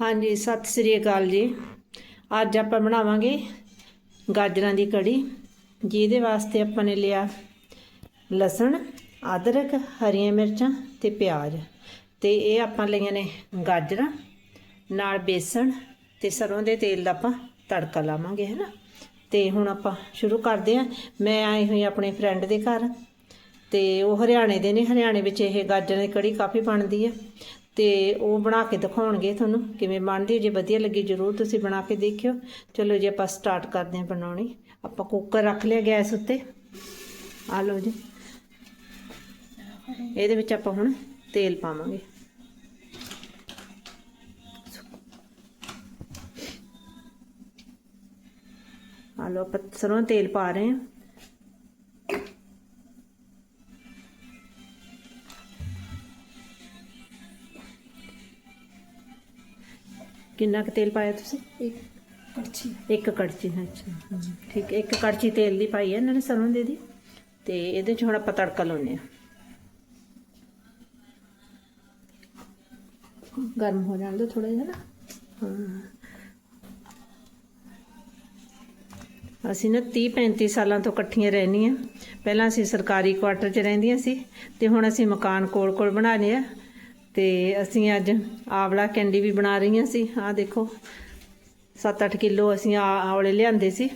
ਹਾਂਜੀ, ਸਤਿ ਸ੍ਰੀ ਅਕਾਲ ਜੀ। ਅੱਜ ਆਪਾਂ ਬਣਾਵਾਂਗੇ ਗਾਜਰਾਂ ਦੀ ਕੜੀ, ਜਿਹਦੇ ਵਾਸਤੇ ਆਪਾਂ ਨੇ ਲਿਆ ਲਸਣ, ਅਦਰਕ, ਹਰੀਆਂ ਮਿਰਚਾਂ ਤੇ ਪਿਆਜ਼। ਤੇ ਇਹ ਆਪਾਂ ਲਈਆਂ ਨੇ ਗਾਜਰਾਂ, ਨਾਲ ਬੇਸਣ ਤੇ ਸਰੋਂ ਦੇ ਤੇਲ ਦਾ ਆਪਾਂ ਤੜਕਾ ਲਾਵਾਂਗੇ ਹੈਨਾ ਤੇ ਹੁਣ ਆਪਾਂ ਸ਼ੁਰੂ ਕਰਦੇ ਹਾਂ। ਮੈਂ ਆਈ ਹੋਈ ਆਪਣੇ ਫਰੈਂਡ ਦੇ ਘਰ ਤੇ ਉਹ ਹਰਿਆਣੇ ਦੇ ਨੇ। ਹਰਿਆਣੇ ਵਿੱਚ ਇਹ ਗਾਜਰਾਂ ਦੀ ਕੜੀ ਕਾਫੀ ਬਣਦੀ ਹੈ। ਤੇ ਉਹ ਬਣਾ ਕੇ ਦਿਖਾਉਣਗੇ ਤੁਹਾਨੂੰ, ਕਿਵੇਂ ਬਣਦੀ ਹੈ। ਜੇ ਵਧੀਆ ਲੱਗੀ ਜਰੂਰ ਤੁਸੀਂ ਬਣਾ ਕੇ ਦੇਖਿਓ। ਚਲੋ ਜੀ, ਆਪਾਂ ਸਟਾਰਟ ਕਰਦੇ ਹਾਂ ਬਣਾਉਣੀ। ਆਪਾਂ ਕੁੱਕਰ ਰੱਖ ਲਿਆ ਗੈਸ ਉੱਤੇ। ਆ ਲਓ ਜੀ। ਇਹਦੇ ਵਿੱਚ ਆਪਾਂ ਹੁਣ ਤੇਲ ਪਾਵਾਂਗੇ। ਆ ਲਓ, ਆਪਾਂ ਸਰੋਂ ਤੇਲ ਪਾ ਰਹੇ ਹਾਂ। ਕਿੰਨਾ ਕੁ ਤੇਲ ਪਾਇਆ ਤੁਸੀਂ? ਇੱਕ ਕੜਛੀ। ਇੱਕ ਕੜਛੀ ਅੱਛਾ। ਠੀਕ ਹੈ ਇੱਕ ਕੜਛੀ ਤੇਲ ਦੀ ਪਾਈ ਹੈ ਇਹਨਾਂ ਨੇ ਸਰੋਂ ਦੇ ਦੀ? ਤੇ ਇਹਦੇ ਚ ਹੁਣ ਆਪਾਂ ਤੜਕਾ ਲਾਉਨੇ ਆ ਗਰਮ ਹੋ ਜਾਣ ਦੋ ਥੋੜਾ ਜਿਹਾ ਨਾ। ਹਾਂ। ਅਸੀਂ ਨਾ 30 35 ਸਾਲਾਂ ਤੋਂ ਇਕੱਠੀਆਂ ਰਹਿੰਦੀਆਂ। ਪਹਿਲਾਂ ਅਸੀਂ ਸਰਕਾਰੀ ਕੁਆਟਰ 'ਚ ਰਹਿੰਦੀਆਂ ਸੀ ਤੇ ਹੁਣ ਅਸੀਂ ਮਕਾਨ ਕੋਲ-ਕੋਲ ਬਣਾ ਲਿਆ ਤੇ ਅਸੀਂ ਅੱਜ ਆਵਲਾ ਕੈਂਡੀ ਵੀ ਬਣਾ ਰਹੀਆਂ ਸੀ। ਆਹ ਦੇਖੋ 7-8 ਕਿਲੋ ਅਸੀਂ ਆ- ਆਵਲੇ ਲਿਆਂਦੇ ਸੀ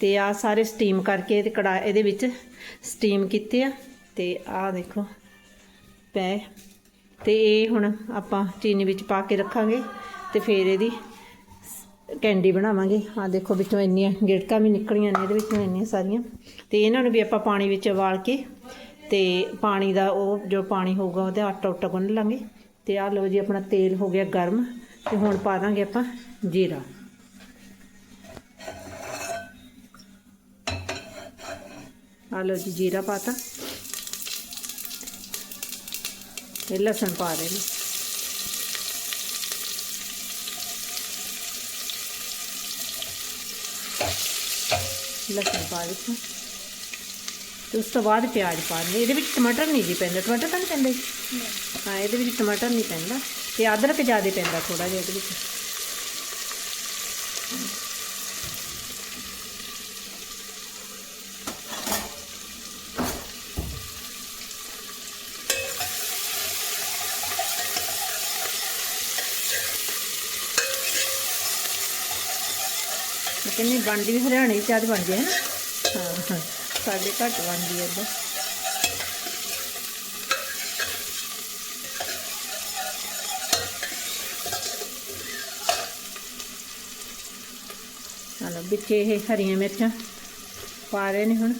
ਤੇ ਆ ਸਾਰੇ ਸਟੀਮ ਕਰਕੇ ਇਹਦੇ ਕੜਾ ਇਹਦੇ ਵਿੱਚ ਸਟੀਮ ਕੀਤੇ ਆ ਤੇ ਆਹ ਦੇਖੋ ਪੈ ਤੇ ਇਹ ਹੁਣ ਆਪਾਂ ਚੀਨੀ ਵਿੱਚ ਪਾ ਕੇ ਰੱਖਾਂਗੇ ਤੇ ਫਿਰ ਇਹਦੀ ਕੈਂਡੀ ਬਣਾਵਾਂਗੇ। ਆ ਦੇਖੋ ਵਿੱਚੋਂ ਇੰਨੀਆਂ ਗਿੜਕਾਂ ਵੀ ਨਿਕਲੀਆਂ ਨੇ, ਇਹਦੇ ਵਿੱਚੋਂ ਇੰਨੀਆਂ ਸਾਰੀਆਂ। ਤੇ ਇਹਨਾਂ ਨੂੰ ਵੀ ਆਪਾਂ ਪਾਣੀ ਵਿੱਚ ਉਬਾਲ ਕੇ ਤੇ ਪਾਣੀ ਦਾ ਉਹ ਜੋ ਪਾਣੀ ਹੋਊਗਾ ਉਹਦੇ ਆਟਾ ਉਟਾ ਗੁੰਨ ਲਾਂਗੇ। ਤੇ ਆ ਲਓ ਜੀ, ਆਪਣਾ ਤੇਲ ਹੋ ਗਿਆ ਗਰਮ ਤੇ ਹੁਣ ਪਾ ਦਾਂਗੇ ਆਪਾਂ ਜੀਰਾ। ਆ ਲਓ ਜੀ, ਜੀਰਾ ਪਾਤਾ। ਇਹ ਲਸਣ ਪਾ ਰਹੇ ਨੇ। ਲਸਣ ਪਾ ਦਿੱਤਾ। ਤੇ ਉਸ ਤੋਂ ਬਾਅਦ ਪਿਆਜ਼ ਪਾ ਦਿੰਦੇ। ਇਹਦੇ ਵਿੱਚ ਟਮਾਟਰ ਨਹੀਂ ਜੀ ਪੈਂਦਾ। ਟਮਾਟਰ ਤਾਂ ਨਹੀਂ ਪੈਂਦਾ? ਜੀ? ਹਾਂ, ਇਹਦੇ ਵਿੱਚ ਟਮਾਟਰ ਨਹੀਂ ਪੈਂਦਾ। ਤੇ ਅਦਰਕ ਜ਼ਿਆਦਾ ਪੈਂਦਾ ਥੋੜਾ ਜਿਹਾ ਇਹਦੇ ਵਿੱਚ। ਮੈਂ ਬਣਦੀ ਵੀ ਹਰਿਆਣੇ ਦੀ ਚਾਹ ਬਣਦੀ ਹੈ ਨਾ। ਸਾਡੇ ਘੱਟ ਬਣਦੀ ਹੈ ਇੱਧਰ। ਹਲੋ ਵਿੱਚ ਇਹ ਹਰੀਆਂ ਮਿਰਚਾਂ ਪਾ ਰਹੇ ਨੇ ਹੁਣ।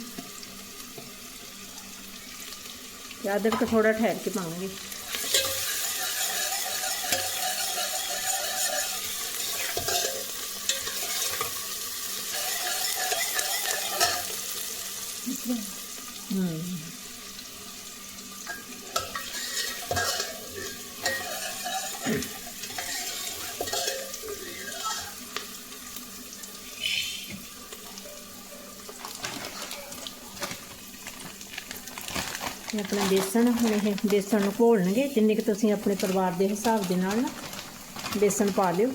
ਤੇ ਅਦਰਕ ਥੋੜਾ ਠਹਿਰ ਕੇ ਪਾਵਾਂਗੇ। ਇਹ ਆਪਣਾ ਬੇਸਣ, ਹੁਣ ਇਹ ਬੇਸਣ ਨੂੰ ਘੋਲਣਗੇ। ਜਿੰਨੇ ਕਿ ਤੁਸੀਂ ਆਪਣੇ ਪਰਿਵਾਰ ਦੇ ਹਿਸਾਬ ਦੇ ਨਾਲ ਨਾ ਬੇਸਣ ਪਾ ਲਿਓ।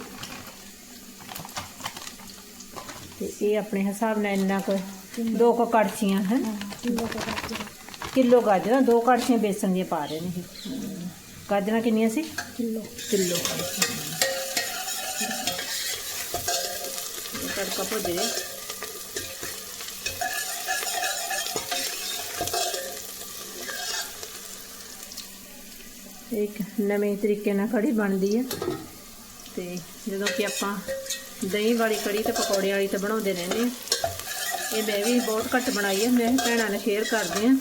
ਤੇ ਇਹ ਆਪਣੇ ਹਿਸਾਬ ਨਾਲ ਇੰਨਾ ਕੁ ਦੋ ਕੁ ਕੜਛੀਆਂ ਹੈ ਕਿਲੋ ਗਾਜਰਾਂ ਦੋ ਕੜਛੀਆਂ ਬੇਸਣ ਦੀਆਂ ਪਾ ਰਹੇ ਨੇ ਇਹ। ਗਾਜਰਾਂ ਕਿੰਨੀਆਂ ਸੀ? ਕਿਲੋ। ਕਿਲੋ ਤੜਕਾ ਭੁੱਜ ਇੱਕ ਨਵੇਂ ਤਰੀਕੇ ਨਾਲ ਕੜੀ ਬਣਦੀ ਹੈ ਤੇ ਜਦੋਂ ਕਿ ਆਪਾਂ ਦਹੀਂ ਵਾਲੀ ਕੜੀ ਤੇ ਪਕੌੜੇ ਵਾਲੀ ਤਾਂ ਬਣਾਉਂਦੇ ਰਹਿੰਦੇ ਆ। ਇਹ ਮੈਂ ਵੀ ਬਹੁਤ ਘੱਟ ਬਣਾਈ ਹੈ ਮੈਂ ਭੈਣਾਂ ਨਾਲ ਸ਼ੇਅਰ ਕਰਦੀ ਹਾਂ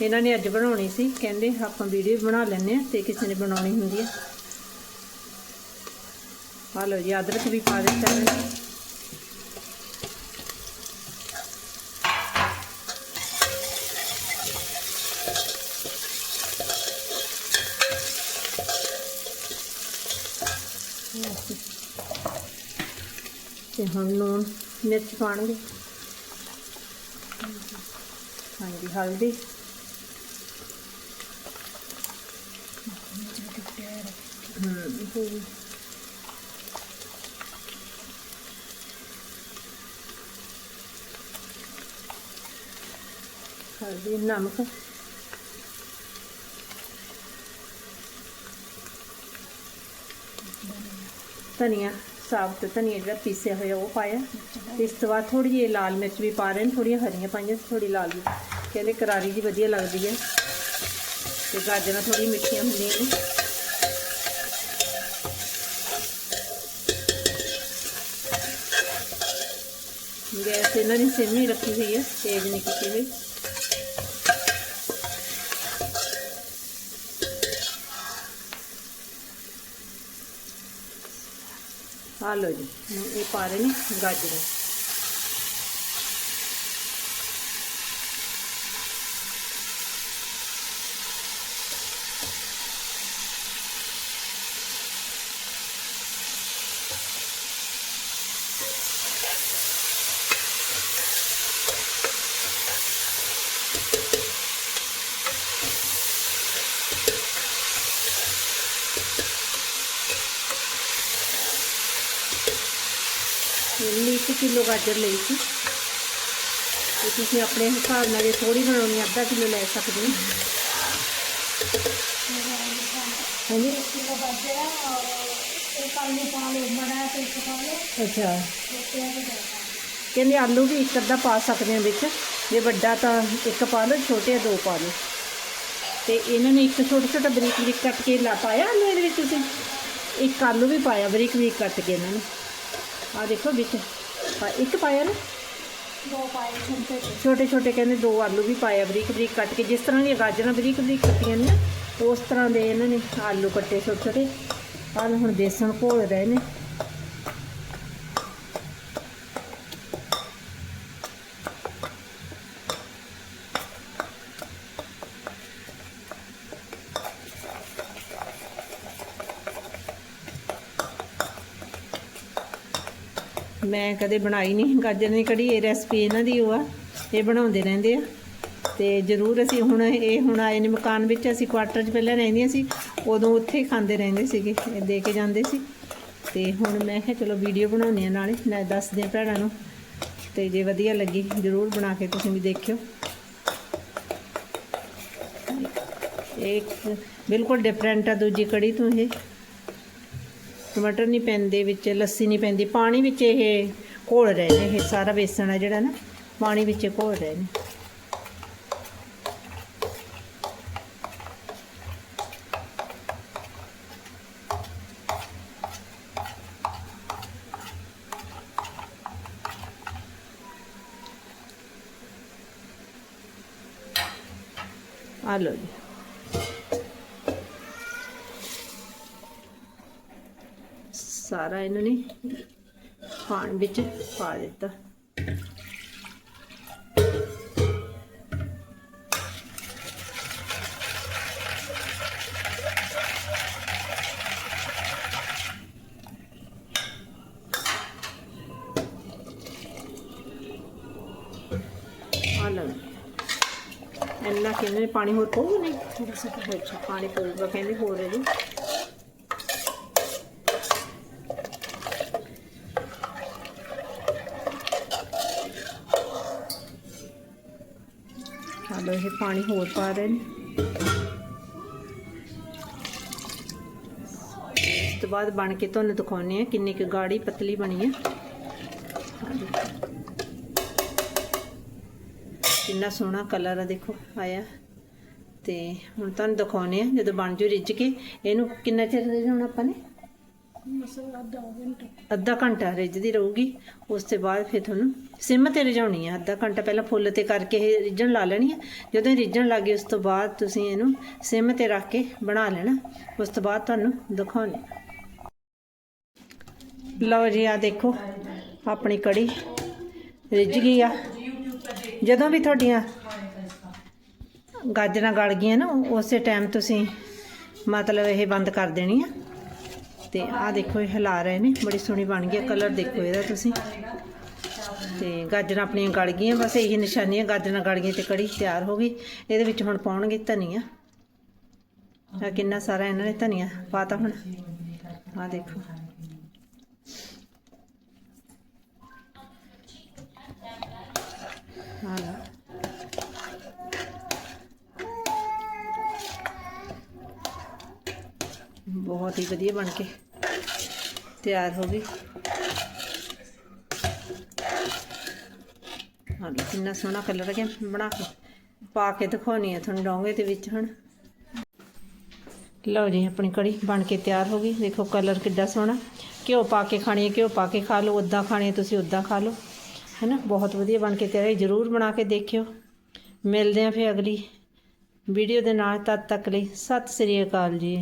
ਇਹਨਾਂ ਨੇ ਅੱਜ ਬਣਾਉਣੀ ਸੀ, ਕਹਿੰਦੇ ਆਪਾਂ ਵੀਡੀਓ ਬਣਾ ਲੈਂਦੇ ਆ ਤੇ ਕਿਸੇ ਨੇ ਬਣਾਉਣੀ ਹੁੰਦੀ ਹੈ ਆ ਲਓ ਜੀ, ਅਦਰਕ ਵੀ ਪਾ ਦਿੱਤਾ। ਮੈਂ ਤੇ ਹੁਣ ਲੂਣ, ਮਿਰਚ ਪਾਣਗੇ ਹਾਂਜੀ, ਹਲਦੀ। ਹਲਦੀ, ਨਮਕ। ਧਨੀਆ ਸਾਫ਼ ਤੇ ਧਨੀਆ ਜਿਹੜਾ ਪੀਸਿਆ ਹੋਇਆ ਉਹ ਪਾਇਆ। ਇਸ ਤੋਂ ਬਾਅਦ ਥੋੜੀ ਜਿਹੀ ਲਾਲ ਮਿਰਚ ਵੀ ਪਾ ਰਹੇ ਨੇ ਥੋੜੀਆਂ ਹਰੀਆਂ ਪਾਈਆਂ ਥੋੜੀ ਲਾਲ ਮਿਰਚ। ਕਹਿੰਦੇ ਕਰਾਰੀ ਜੀ ਵਧੀਆ ਲੱਗਦੀ ਹੈ। ਤੇ ਗਾਜਰਾਂ ਥੋੜੀ ਮਿੱਠੀਆਂ ਹੁੰਦੀਆਂ ਨੇ। ਗੈਸ ਇਹਨਾਂ ਨੇ ਸਿਮ ਹੀ ਰੱਖੀ ਹੋਈ ਹੈ, ਤੇਜ਼ ਨਹੀਂ ਕੀਤੀ ਹੋਈ। ਆ ਲਓ ਜੀ ਇਹ ਪਾ ਰਹੇ ਨੇ ਗਾਜਰਾਂ। 1 ਕਿਲੋ ਗਾਜਰ ਲਈ ਸੀ। ਤੇ ਤੁਸੀਂ ਆਪਣੇ ਹਿਸਾਬ ਨਾਲ ਜੇ ਥੋੜੀ ਬਣਾਉਣੀ ਅੱਧਾ ਕਿਲੋ ਲੈ ਸਕਦੇ ਹੋ। ਅੱਛਾ। ਕਹਿੰਦੇ ਆਲੂ ਵੀ ਇੱਕ ਅੱਧਾ ਪਾ ਸਕਦੇ ਹਾਂ ਵਿੱਚ। ਜੇ ਵੱਡਾ ਤਾਂ ਇੱਕ ਪਾ ਲਓ ਛੋਟੇ ਦੋ ਪਾ ਲਓ। ਤੇ ਇਹਨਾਂ ਨੇ ਇੱਕ ਛੋਟਾ ਛੋਟਾ ਬਰੀਕ ਬਰੀਕ ਕੱਟ ਕੇ ਲਾ ਪਾਇਆ ਆਲੂ ਇਹਦੇ ਵਿੱਚ ਤੁਸੀਂ? ਇੱਕ ਆਲੂ ਵੀ ਪਾਇਆ ਬਰੀਕ ਬਰੀਕ ਕੱਟ ਕੇ ਇਹਨਾਂ ਨੇ। ਆ ਦੇਖੋ ਵਿੱਚ। ਪਾ ਇੱਕ ਪਾਇਆ ਨਾ? ਦੋ ਪਾਏ ਛੋਟੇ ਛੋਟੇ ਛੋਟੇ ਕਹਿੰਦੇ ਦੋ ਆਲੂ ਵੀ ਪਾਇਆ ਬਰੀਕ ਬਰੀਕ ਕੱਟ ਕੇ। ਜਿਸ ਤਰ੍ਹਾਂ ਦੀਆਂ ਗਾਜਰਾਂ ਬਰੀਕ ਬਰੀਕ ਕੱਟੀਆਂ ਨੇ ਉਸ ਤਰ੍ਹਾਂ ਦੇ ਇਹਨਾਂ ਨੇ ਆਲੂ ਕੱਟੇ ਛੋਟੇ ਛੋਟੇ। ਆਹ ਹੁਣ ਬੇਸਣ ਘੋਲ ਰਹੇ ਨੇ। ਮੈਂ ਕਦੇ ਬਣਾਈ ਨਹੀਂ, ਗਾਜਰ ਦੀ ਕੜੀ, ਇਹ ਰੈਸਪੀ ਇਹਨਾਂ ਦੀ ਉਹ ਆ, ਇਹ ਬਣਾਉਂਦੇ ਰਹਿੰਦੇ ਆ। ਤੇ ਜ਼ਰੂਰ ਅਸੀਂ ਹੁਣ ਇਹ ਹੁਣ ਆਏ ਨੇ ਮਕਾਨ ਵਿੱਚ, ਅਸੀਂ ਕੁਆਟਰ 'ਚ ਪਹਿਲਾਂ ਰਹਿੰਦੀਆਂ ਸੀ, ਉਦੋਂ ਉੱਥੇ ਹੀ ਖਾਂਦੇ ਰਹਿੰਦੇ ਸੀਗੇ, ਇਹ ਦੇ ਕੇ ਜਾਂਦੇ ਸੀ। ਤੇ ਹੁਣ ਮੈਂ ਕਿਹਾ ਚਲੋ ਵੀਡੀਓ ਬਣਾਉਂਦੇ ਆ ਨਾਲੇ, ਮੈਂ ਦੱਸਦੀ ਆ ਭੈਣਾਂ ਨੂੰ। ਤੇ ਜੇ ਵਧੀਆ ਲੱਗੀ, ਜ਼ਰੂਰ ਬਣਾ ਕੇ ਤੁਸੀਂ ਵੀ ਦੇਖਿਓ। ਇਹ ਬਿਲਕੁਲ ਡਿਫਰੈਂਟ ਆ ਦੂਜੀ ਕੜੀ ਤੋਂ ਇਹ। ਟਮਾਟਰ ਨਹੀਂ ਪੈਂਦੇ ਵਿੱਚ, ਲੱਸੀ ਨਹੀਂ ਪੈਂਦੀ, ਪਾਣੀ ਵਿੱਚ ਇਹ ਘੋਲ ਰਹੇ ਨੇ, ਇਹ ਸਾਰਾ ਬੇਸਣ ਹੈ ਜਿਹੜਾ ਨਾ, ਪਾਣੀ ਵਿੱਚ ਘੋਲ ਰਹੇ ਨੇ। ਆ ਲਓ ਜੀ। ਸਾਰਾ ਇਹਨਾਂ ਨੇ ਖਾਣ ਵਿੱਚ ਪਾ ਦਿੱਤਾ। ਇੰਨਾ ਕਹਿੰਦੇ ਪਾਣੀ ਹੋਰ ਪਾਉਗਾ ਨਹੀਂ? ਥੋੜਾ ਸਾ ਹੋਰ ਪਾਣੀ ਪਾਉਗਾ ਕਹਿੰਦੇ ਹੋਰ ਹੈ ਜੀ। ਚਲੋ ਇਹ ਪਾਣੀ ਹੋਰ ਪਾ ਰਹੇ ਨੇ। ਇਸ ਤੋਂ ਬਾਅਦ ਬਣ ਕੇ ਤੁਹਾਨੂੰ ਦਿਖਾਉਣੇ ਆ ਕਿੰਨੀ ਕੁ ਗਾੜੀ ਪਤਲੀ ਬਣੀ ਹੈ। ਕਿੰਨਾ ਸੋਹਣਾ ਕਲਰ ਆ ਦੇਖੋ, ਆਇਆ। ਤੇ ਹੁਣ ਤੁਹਾਨੂੰ ਦਿਖਾਉਣੇ ਆ ਜਦੋਂ ਬਣ ਜੂ ਰਿੱਝ ਕੇ। ਇਹਨੂੰ ਕਿੰਨਾ ਚਿਰ ਰਿਝਾਉਣਾ ਆਪਾਂ ਨੇ? ਅੱਧਾ ਘੰਟਾ ਰਿੱਝਦੀ ਰਹੂਗੀ, ਉਸ ਤੋਂ ਬਾਅਦ ਫਿਰ ਤੁਹਾਨੂੰ ਸਿਮ ਤੇ ਰਿਝਾਉਣੀ ਹੈ ਅੱਧਾ ਘੰਟਾ ਪਹਿਲਾਂ ਫੁੱਲ ਤੇ ਕਰਕੇ ਇਹ ਰਿੱਝਣ ਲਾ ਲੈਣੀ ਹੈ ਜਦੋਂ ਇਹ ਰਿੱਝਣ ਲੱਗੇ ਉਸ ਤੋਂ ਬਾਅਦ ਤੁਸੀਂ ਇਹਨੂੰ ਸਿਮ ਤੇ ਰੱਖ ਕੇ ਬਣਾ ਲੈਣਾ, ਉਸ ਤੋਂ ਬਾਅਦ ਤੁਹਾਨੂੰ ਦਿਖਾਉਣੀ ਲਓ ਜੀ ਆ ਦੇਖੋ, ਆਪਣੀ ਕੜੀ ਰਿੱਝ ਗਈ ਆ। ਜਦੋਂ ਵੀ ਤੁਹਾਡੀਆਂ ਗਾਜਰਾਂ ਗਲ ਗਈਆਂ ਨਾ, ਉਸੇ ਟਾਈਮ ਤੁਸੀਂ ਮਤਲਬ ਇਹ ਬੰਦ ਕਰ ਦੇਣੀ ਆ। ਤੇ ਆਹ ਦੇਖੋ ਇਹ ਹਿਲਾ ਰਹੇ ਨੇ ਬੜੀ ਸੋਹਣੀ ਬਣ ਗਈ ਕਲਰ ਦੇਖੋ ਇਹਦਾ ਤੁਸੀਂ। ਤੇ ਗਾਜਰਾਂ ਆਪਣੀਆਂ ਗਲ ਗਈਆਂ, ਬਸ ਇਹੀ ਨਿਸ਼ਾਨੀਆਂ ਗਾਜਰਾਂ ਗਲ ਗਈਆਂ ਤੇ ਕੜੀ ਤਿਆਰ ਹੋ ਗਈ। ਇਹਦੇ ਵਿੱਚ ਹੁਣ ਪਾਉਣਗੇ ਧਨੀਆ। ਆ ਕਿੰਨਾ ਸਾਰਾ ਇਹਨਾਂ ਨੇ ਧਨੀਆ ਪਾਤਾ ਹੁਣ। ਆਹ ਦੇਖੋ ਆ ਲਓ ਬਹੁਤ ਵਧੀਆ ਬਣ ਕੇ ਤਿਆਰ ਹੋ ਗਈ। ਹਾਂ ਕਿੰਨਾ ਸੋਹਣਾ ਕਲਰ ਹੈ ਬਣਾ ਕੇ ਪਾ ਕੇ ਦਿਖਾਉਣੀ ਆ ਤੁਹਾਨੂੰ ਡੋਂਗੇ ਦੇ ਵਿੱਚ ਹੁਣ। ਲਓ ਜੀ, ਆਪਣੀ ਕੜੀ ਬਣ ਕੇ ਤਿਆਰ ਹੋ ਗਈ। ਦੇਖੋ ਕਲਰ ਕਿੱਡਾ ਸੋਹਣਾ। ਘਿਓ ਪਾ ਕੇ ਖਾਣੀ ਹੈ ਘਿਓ ਪਾ ਕੇ ਖਾ ਲਓ। ਉਦਾਂ ਖਾਣੀ ਹੈ ਤੁਸੀਂ ਉਦਾਂ ਖਾ ਲਓ। ਹੈਨਾ? ਬਹੁਤ ਵਧੀਆ ਬਣ ਕੇ ਤਿਆਰ ਹੈ ਜਰੂਰ ਬਣਾ ਕੇ ਦੇਖਿਓ। ਮਿਲਦੇ ਆਂ ਫਿਰ ਅਗਲੀ ਵੀਡੀਓ ਦੇ ਨਾਲ। ਤਦ ਤੱਕ ਲਈ ਸਤਿ ਸ੍ਰੀ ਅਕਾਲ ਜੀ।